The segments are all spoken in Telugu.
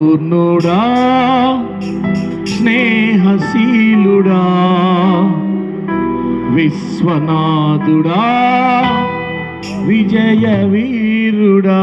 పూర్ణుడా స్నేహశీలుడా విశ్వనాథుడా విజయ వీరుడా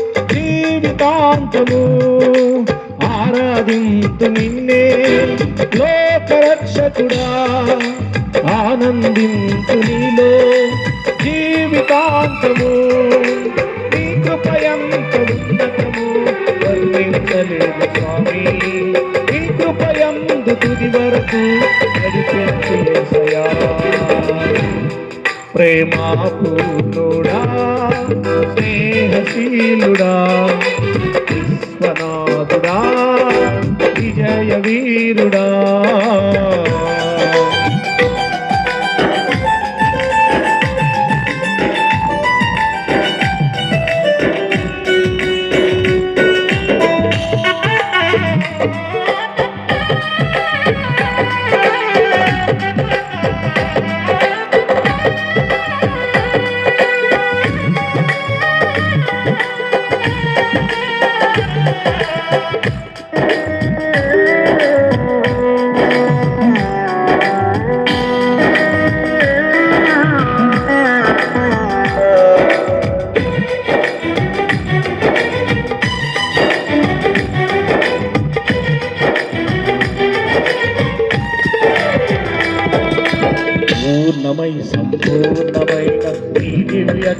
జీవితాంతము ఆరాధింతు నిన్నే లోకరక్షకుడా. ఆనందింతు నీలో జీవితాంతము. నీ కృపయంత ఉన్నతము వర్ణించలేదు స్వామి. నీ కృపయందు తుది వరకు నడిపించు యేసయ్యా. ప్రేమాపూర్ణుడా స్నేహశీలుడా విశ్వనాథుడా విజయ వీరుడా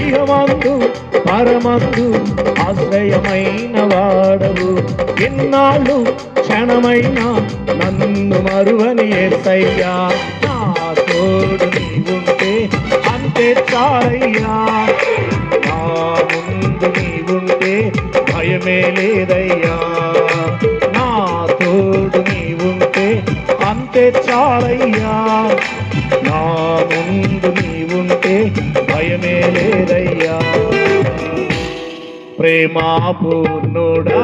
ఇహమందు పరమందు ఆశ్రయమైన వాడవు. ఎన్నాళ్ళు క్షణమైన నన్ను మరువని ఎత్తయ్యా నా తోడు నీవుంటే అంతే చాలయ్యా. నా ముందు నీవుంటే భయమే లేదయ్యా. నా తోడు నీవుంటే అంతే చాలయ్యా. నా ముందు నీవుంటే లేదయ్యా. ప్రేమాపూర్ణుడా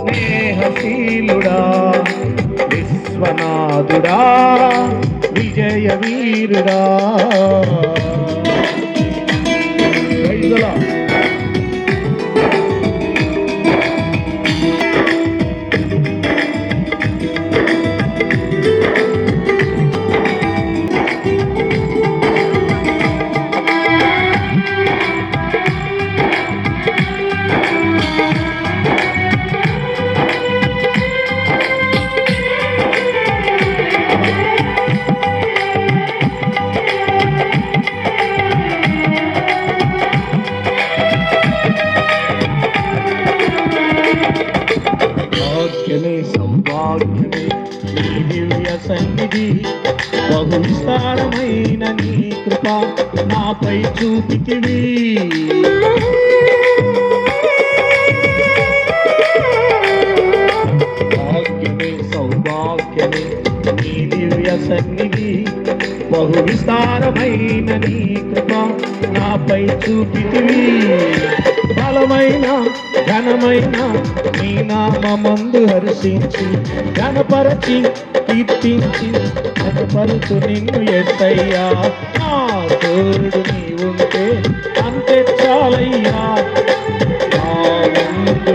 స్నేహశీలుడా విశ్వనాథుడా విజయ వీరుడా భాగ్యమే సౌభాగ్యమే నీ దివ్య సన్నిధి బహు విస్తారమైన నీ కృప నాపై చూపితివి. భాగ్యమే సౌభాగ్యమే నీ దివ్య సన్నిధి బహు విస్తారమైన నీ కృప నాపై చూపితివి. బలమైన ఘనమైన నీ నామందు హర్షించి ఘనపరచి కీర్తించి ఘనపరచు నిన్ను ఎత్తయ్యా నా తోడు నీ ఉంటే అంతే చాలయ్యా. నా ముందు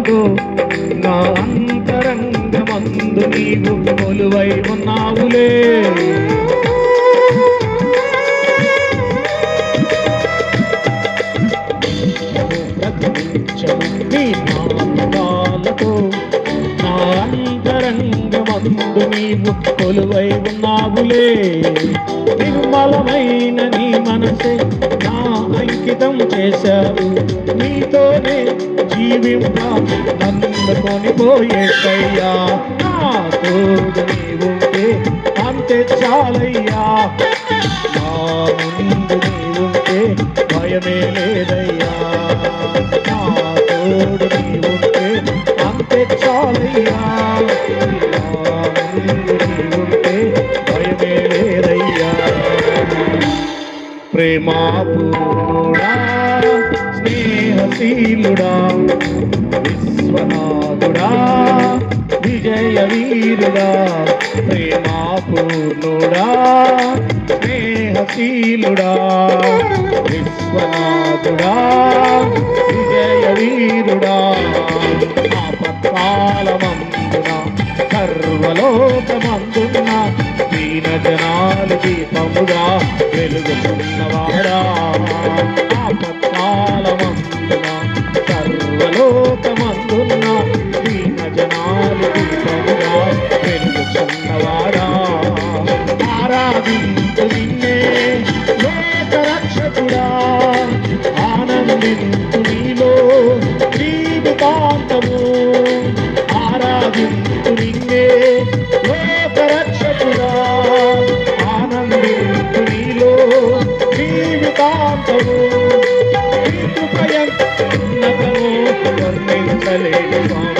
జ్ఞాపకాలతో నా అంతరంగమందు నీవు కొలువై ఉన్నావులే. నందు నీవు కొలువై ఉన్నావులే. నిర్మలమైన నీ మనసే నా అంకితం చేశావు. నీతోనే జీవింప నన్నుకొని పోయేసయ్యా నా తోడు నీవుంటే అంతే చాలయ్యా. నా ముందు నీవుంటే భయమే లేదయ్యా. ప్రేమాపూర్ణుడా స్నేహశీలుడా విశ్వనాథుడా విజయ వీరుడా ప్రేమాపూర్ణుడా స్నేహశీలుడా విశ్వనాథుడా విజయ వీరుడా ఆపత్కాలమందున సర్వలోకమందున దీన జనాల దీపముగా వెలుగుతున్నవాడా ఆపత్కాలమందున ಮರಳಿ